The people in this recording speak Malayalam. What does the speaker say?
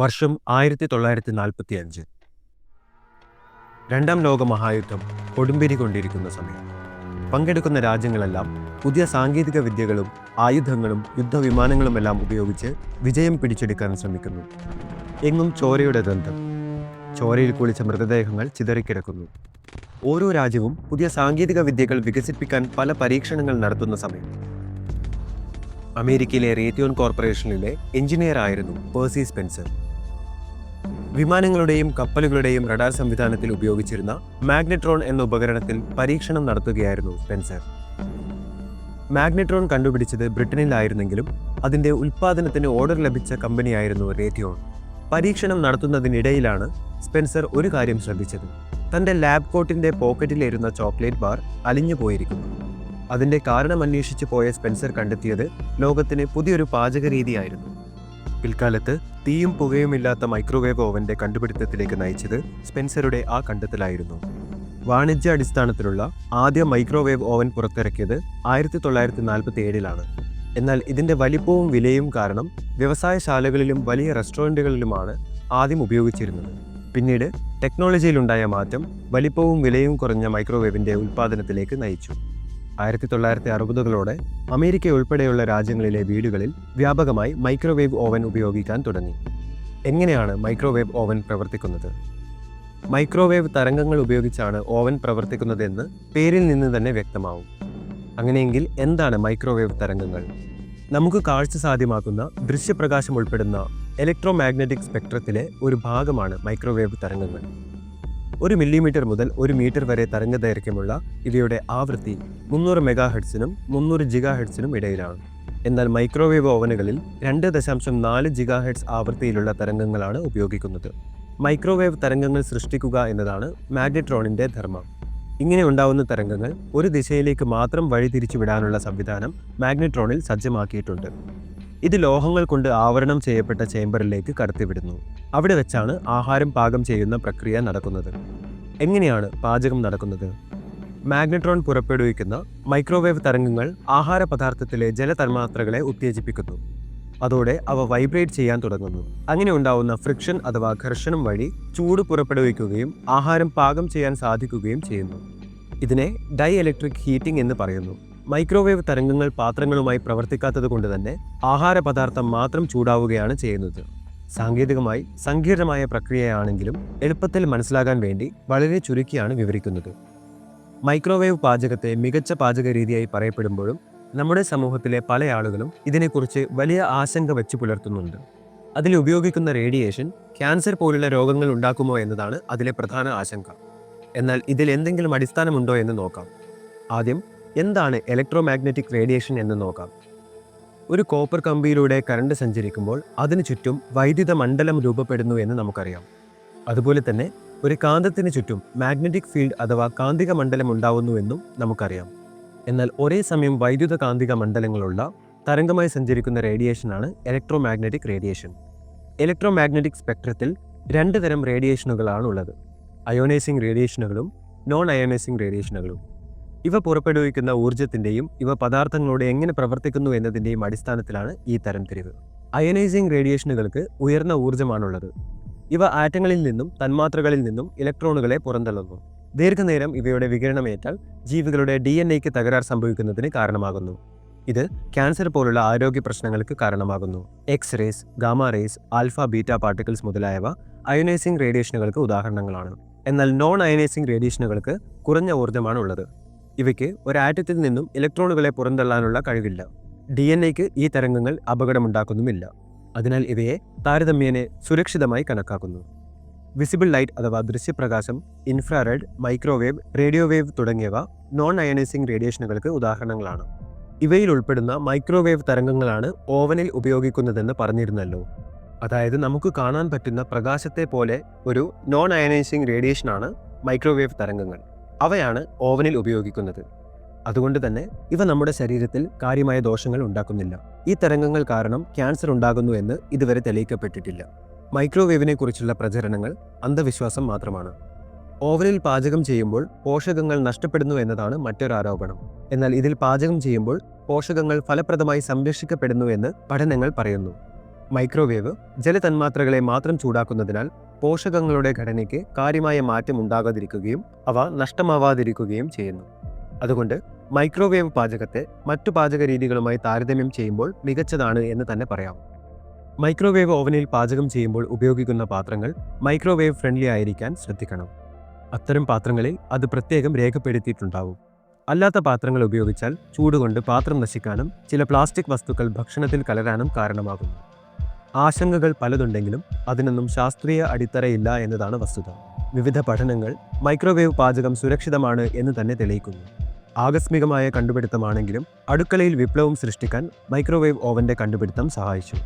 വർഷം ആയിരത്തി തൊള്ളായിരത്തി നാൽപ്പത്തി അഞ്ച് രണ്ടാം ലോക മഹായുദ്ധം കൊടുമ്പിരി കൊണ്ടിരിക്കുന്ന സമയം. പങ്കെടുക്കുന്ന രാജ്യങ്ങളെല്ലാം പുതിയ സാങ്കേതിക വിദ്യകളും ആയുധങ്ങളും യുദ്ധവിമാനങ്ങളുമെല്ലാം ഉപയോഗിച്ച് വിജയം പിടിച്ചെടുക്കാൻ ശ്രമിക്കുന്നു. എങ്ങും ചോരയുടെ ദന്തം ചോരയിൽ കുളിച്ച മൃതദേഹങ്ങൾ ചിതറിക്കിടക്കുന്നു. ഓരോ രാജ്യവും പുതിയ സാങ്കേതിക വിദ്യകൾ വികസിപ്പിക്കാൻ പല പരീക്ഷണങ്ങൾ നടത്തുന്ന സമയം. അമേരിക്കയിലെ റേറ്റിയോൺ കോർപ്പറേഷനിലെ എഞ്ചിനീയർ ആയിരുന്നു പേഴ്സി സ്പെൻസർ. വിമാനങ്ങളുടെയും കപ്പലുകളുടെയും റഡാർ സംവിധാനത്തിൽ ഉപയോഗിച്ചിരുന്ന മാഗ്നെട്രോൺ എന്ന ഉപകരണത്തിൽ പരീക്ഷണം നടത്തുകയായിരുന്നു സ്പെൻസർ. മാഗ്നെട്രോൺ കണ്ടുപിടിച്ചത് ബ്രിട്ടനിലായിരുന്നെങ്കിലും അതിന്റെ ഉൽപ്പാദനത്തിന് ഓർഡർ ലഭിച്ച കമ്പനിയായിരുന്നു റേറ്റിയോൺ പരീക്ഷണം നടത്തുന്നതിനിടയിലാണ് സ്പെൻസർ ഒരു കാര്യം ശ്രദ്ധിച്ചത്. തന്റെ ലാബ് കോട്ടിന്റെ പോക്കറ്റിലിരുന്ന ചോക്ലേറ്റ് ബാർ അലിഞ്ഞു പോയിരിക്കുന്നു. അതിന്റെ കാരണം അന്വേഷിച്ചു പോയ സ്പെൻസർ കണ്ടെത്തിയത് ലോകത്തിന് പുതിയൊരു പാചക രീതിയായിരുന്നു പിൽക്കാലത്ത് തീയും പുകയുമില്ലാത്ത മൈക്രോവേവ് ഓവന്റെ കണ്ടുപിടുത്തത്തിലേക്ക് നയിച്ചത് സ്പെൻസറുടെ ആ കണ്ടെത്തലായിരുന്നു. വാണിജ്യ അടിസ്ഥാനത്തിലുള്ള ആദ്യ മൈക്രോവേവ് ഓവൻ പുറത്തിറക്കിയത് ആയിരത്തി തൊള്ളായിരത്തി നാൽപ്പത്തി ഏഴിലാണ് എന്നാൽ ഇതിന്റെ വലിപ്പവും വിലയും കാരണം വ്യവസായശാലകളിലും വലിയ റെസ്റ്റോറന്റുകളിലുമാണ് ആദ്യം ഉപയോഗിച്ചിരുന്നത്. പിന്നീട് ടെക്നോളജിയിലുണ്ടായ മാറ്റം വലിപ്പവും വിലയും കുറഞ്ഞ മൈക്രോവേവിന്റെ ഉൽപ്പാദനത്തിലേക്ക് നയിച്ചു. ആയിരത്തി തൊള്ളായിരത്തി അറുപതുകളോടെ അമേരിക്ക ഉൾപ്പെടെയുള്ള രാജ്യങ്ങളിലെ വീടുകളിൽ വ്യാപകമായി മൈക്രോവേവ് ഓവൻ ഉപയോഗിക്കാൻ തുടങ്ങി. എങ്ങനെയാണ് മൈക്രോവേവ് ഓവൻ പ്രവർത്തിക്കുന്നത്? മൈക്രോവേവ് തരംഗങ്ങൾ ഉപയോഗിച്ചാണ് ഓവൻ പ്രവർത്തിക്കുന്നതെന്ന് പേരിൽ നിന്ന് തന്നെ വ്യക്തമാവും. അങ്ങനെയെങ്കിൽ എന്താണ് മൈക്രോവേവ് തരംഗങ്ങൾ? നമുക്ക് കാഴ്ച സാധ്യമാക്കുന്ന ദൃശ്യപ്രകാശം ഉൾപ്പെടുന്ന ഇലക്ട്രോ മാഗ്നറ്റിക് സ്പെക്ട്രത്തിലെ ഒരു ഭാഗമാണ് മൈക്രോവേവ് തരംഗങ്ങൾ. ഒരു മില്ലിമീറ്റർ മുതൽ ഒരു മീറ്റർ വരെ തരംഗദൈർഘ്യമുള്ള ഇവയുടെ ആവൃത്തി മുന്നൂറ് മെഗാ ഹെഡ്സിനും മുന്നൂറ് ജിഗാ ഹെഡ്സിനും ഇടയിലാണ്. എന്നാൽ മൈക്രോവേവ് ഓവനുകളിൽ രണ്ട് ദശാംശം നാല് ജിഗാ ഹെഡ്സ് ആവൃത്തിയിലുള്ള തരംഗങ്ങളാണ് ഉപയോഗിക്കുന്നത്. മൈക്രോവേവ് തരംഗങ്ങൾ സൃഷ്ടിക്കുക എന്നതാണ് മാഗ്നെട്രോണിന്റെ ധർമ്മം. ഇങ്ങനെ ഉണ്ടാവുന്ന തരംഗങ്ങൾ ഒരു ദിശയിലേക്ക് മാത്രം വഴിതിരിച്ചുവിടാനുള്ള സംവിധാനം മാഗ്നെട്രോണിൽ സജ്ജമാക്കിയിട്ടുണ്ട്. ഇത് ലോഹങ്ങൾ കൊണ്ട് ആവരണം ചെയ്യപ്പെട്ട ചേംബറിലേക്ക് കടത്തിവിടുന്നു. അവിടെ വെച്ചാണ് ആഹാരം പാകം ചെയ്യുന്ന പ്രക്രിയ നടക്കുന്നത്. എങ്ങനെയാണ് പാചകം നടക്കുന്നത്? മാഗ്നട്രോൺ പുറപ്പെടുവിക്കുന്ന മൈക്രോവേവ് തരംഗങ്ങൾ ആഹാര പദാർത്ഥത്തിലെ ജലതന്മാത്രകളെ ഉത്തേജിപ്പിക്കുന്നു. അതോടെ അവ വൈബ്രേറ്റ് ചെയ്യാൻ തുടങ്ങുന്നു. അങ്ങനെ ഉണ്ടാവുന്ന ഫ്രിക്ഷൻ അഥവാ ഘർഷണം വഴി ചൂട് പുറപ്പെടുവിക്കുകയും ആഹാരം പാകം ചെയ്യാൻ സാധിക്കുകയും ചെയ്യുന്നു. ഇതിനെ ഡൈ ഇലക്ട്രിക് ഹീറ്റിംഗ് എന്ന് പറയുന്നു. മൈക്രോവേവ് തരംഗങ്ങൾ പാത്രങ്ങളുമായി പ്രവർത്തിക്കാത്തത് കൊണ്ട് തന്നെ ആഹാര പദാർത്ഥം മാത്രം ചൂടാവുകയാണ് ചെയ്യുന്നത്. സാങ്കേതികമായി സങ്കീർണമായ പ്രക്രിയയാണെങ്കിലും എളുപ്പത്തിൽ മനസ്സിലാകാൻ വേണ്ടി വളരെ ചുരുക്കിയാണ് വിവരിക്കുന്നത്. മൈക്രോവേവ് പാചകത്തെ മികച്ച പാചക രീതിയായി പറയപ്പെടുമ്പോഴും നമ്മുടെ സമൂഹത്തിലെ പല ആളുകളും ഇതിനെക്കുറിച്ച് വലിയ ആശങ്ക വെച്ച് പുലർത്തുന്നുണ്ട്. അതിൽ ഉപയോഗിക്കുന്ന റേഡിയേഷൻ ക്യാൻസർ പോലുള്ള രോഗങ്ങൾ ഉണ്ടാക്കുമോ എന്നതാണ് അതിലെ പ്രധാന ആശങ്ക. എന്നാൽ ഇതിൽ എന്തെങ്കിലും അടിസ്ഥാനമുണ്ടോ എന്ന് നോക്കാം. ആദ്യം എന്താണ് ഇലക്ട്രോ മാഗ്നറ്റിക് റേഡിയേഷൻ എന്ന് നോക്കാം. ഒരു കോപ്പർ കമ്പിയിലൂടെ കറണ്ട് സഞ്ചരിക്കുമ്പോൾ അതിനു ചുറ്റും വൈദ്യുത മണ്ഡലം രൂപപ്പെടുന്നു എന്ന് നമുക്കറിയാം. അതുപോലെ തന്നെ ഒരു കാന്തത്തിന് ചുറ്റും മാഗ്നറ്റിക് ഫീൽഡ് അഥവാ കാന്തിക മണ്ഡലം ഉണ്ടാവുന്നുവെന്നും നമുക്കറിയാം. എന്നാൽ ഒരേ സമയം വൈദ്യുത കാന്തിക മണ്ഡലങ്ങളുള്ള തരംഗമായി സഞ്ചരിക്കുന്ന റേഡിയേഷനാണ് electromagnetic radiation. Electromagnetic സ്പെക്ട്രത്തിൽ രണ്ട് തരം റേഡിയേഷനുകളാണ് ഉള്ളത്. അയോണൈസിംഗ് റേഡിയേഷനുകളും നോൺ അയോണൈസിംഗ് റേഡിയേഷനുകളും. ഇവ പുറപ്പെടുവിക്കുന്ന ഊർജത്തിന്റെയും ഇവ പദാർത്ഥങ്ങളോട് എങ്ങനെ പ്രവർത്തിക്കുന്നു എന്നതിന്റെയും അടിസ്ഥാനത്തിലാണ് ഈ തരംതിരിവ്. അയനൈസിംഗ് റേഡിയേഷനുകൾക്ക് ഉയർന്ന ഊർജമാണുള്ളത്. ഇവ ആറ്റങ്ങളിൽ നിന്നും തന്മാത്രകളിൽ നിന്നും ഇലക്ട്രോണുകളെ പുറന്തള്ളുന്നു. ദീർഘനേരം ഇവയുടെ വികിരണമേറ്റാൽ ജീവികളുടെ ഡി എൻ എക്ക് തകരാർ സംഭവിക്കുന്നതിന് കാരണമാകുന്നു. ഇത് ക്യാൻസർ പോലുള്ള ആരോഗ്യ പ്രശ്നങ്ങൾക്ക് കാരണമാകുന്നു. X rays gamma rays alpha beta particles മുതലായവ അയോണൈസിംഗ് റേഡിയേഷനുകൾക്ക് ഉദാഹരണങ്ങളാണ്. എന്നാൽ നോൺ അയോണൈസിംഗ് റേഡിയേഷനുകൾക്ക് കുറഞ്ഞ ഊർജമാണ് ഉള്ളത് ഇവയ്ക്ക് ഒരു ആറ്റത്തിൽ നിന്നും ഇലക്ട്രോണുകളെ പുറന്തള്ളാനുള്ള കഴിവില്ല. ഡി എൻ എക്ക് ഈ തരംഗങ്ങൾ അപകടമുണ്ടാക്കുന്നുമില്ല. അതിനാൽ ഇവയെ താരതമ്യേന സുരക്ഷിതമായി കണക്കാക്കുന്നു. വിസിബിൾ ലൈറ്റ് അഥവാ ദൃശ്യപ്രകാശം ഇൻഫ്രാറെഡ് മൈക്രോവേവ് റേഡിയോവേവ് തുടങ്ങിയവ നോൺ അയണൈസിംഗ് റേഡിയേഷനുകൾക്ക് ഉദാഹരണങ്ങളാണ്. ഇവയിൽ ഉൾപ്പെടുന്ന മൈക്രോവേവ് തരംഗങ്ങളാണ് ഓവനിൽ ഉപയോഗിക്കുന്നതെന്ന് പറഞ്ഞിരുന്നല്ലോ. അതായത് നമുക്ക് കാണാൻ പറ്റുന്ന പ്രകാശത്തെ പോലെ ഒരു നോൺ അയണൈസിംഗ് റേഡിയേഷനാണ് മൈക്രോവേവ് തരംഗങ്ങൾ. അവയാണ് ഓവനിൽ ഉപയോഗിക്കുന്നത്. അതുകൊണ്ട് തന്നെ ഇവ നമ്മുടെ ശരീരത്തിൽ കാര്യമായ ദോഷങ്ങൾ ഉണ്ടാക്കുന്നില്ല. ഈ തരംഗങ്ങൾ കാരണം ക്യാൻസർ ഉണ്ടാകുന്നു എന്ന് ഇതുവരെ തെളിയിക്കപ്പെട്ടിട്ടില്ല. മൈക്രോവേവിനെ കുറിച്ചുള്ള പ്രചരണങ്ങൾ അന്ധവിശ്വാസം മാത്രമാണ്. ഓവനിൽ പാചകം ചെയ്യുമ്പോൾ പോഷകങ്ങൾ നഷ്ടപ്പെടുന്നു എന്നതാണ് മറ്റൊരു ആരോപണം. എന്നാൽ ഇതിൽ പാചകം ചെയ്യുമ്പോൾ പോഷകങ്ങൾ ഫലപ്രദമായി സംരക്ഷിക്കപ്പെടുന്നു എന്ന് പഠനങ്ങൾ പറയുന്നു. മൈക്രോവേവ് ജലതന്മാത്രകളെ മാത്രം ചൂടാക്കുന്നതിനാൽ പോഷകങ്ങളുടെ ഘടനയ്ക്ക് കാര്യമായ മാറ്റം ഉണ്ടാകാതിരിക്കുകയും അവ നഷ്ടമാവാതിരിക്കുകയും ചെയ്യുന്നു. അതുകൊണ്ട് മൈക്രോവേവ് പാചകത്തെ മറ്റു പാചക രീതികളുമായി താരതമ്യം ചെയ്യുമ്പോൾ മികച്ചതാണ് എന്ന് തന്നെ പറയാം. മൈക്രോവേവ് ഓവനിൽ പാചകം ചെയ്യുമ്പോൾ ഉപയോഗിക്കുന്ന പാത്രങ്ങൾ മൈക്രോവേവ് ഫ്രണ്ട്ലി ആയിരിക്കാൻ ശ്രദ്ധിക്കണം. അത്തരം പാത്രങ്ങളിൽ അത് പ്രത്യേകം രേഖപ്പെടുത്തിയിട്ടുണ്ടാവും. അല്ലാത്ത പാത്രങ്ങൾ ഉപയോഗിച്ചാൽ ചൂടുകൊണ്ട് പാത്രം നശിക്കാനും ചില പ്ലാസ്റ്റിക് വസ്തുക്കൾ ഭക്ഷണത്തിൽ കലരാനും കാരണമാകുന്നു. ആശങ്കകൾ പലതുണ്ടെങ്കിലും അതിനൊന്നും ശാസ്ത്രീയ അടിത്തറയില്ല എന്നതാണ് വസ്തുത. വിവിധ പഠനങ്ങൾ മൈക്രോവേവ് പാചകം സുരക്ഷിതമാണ് എന്ന് തന്നെ തെളിയിക്കുന്നു. ആകസ്മികമായ കണ്ടുപിടുത്തമാണെങ്കിലും അടുക്കളയിൽ വിപ്ലവം സൃഷ്ടിക്കാൻ മൈക്രോവേവ് ഓവന്റെ കണ്ടുപിടുത്തം സഹായിച്ചു.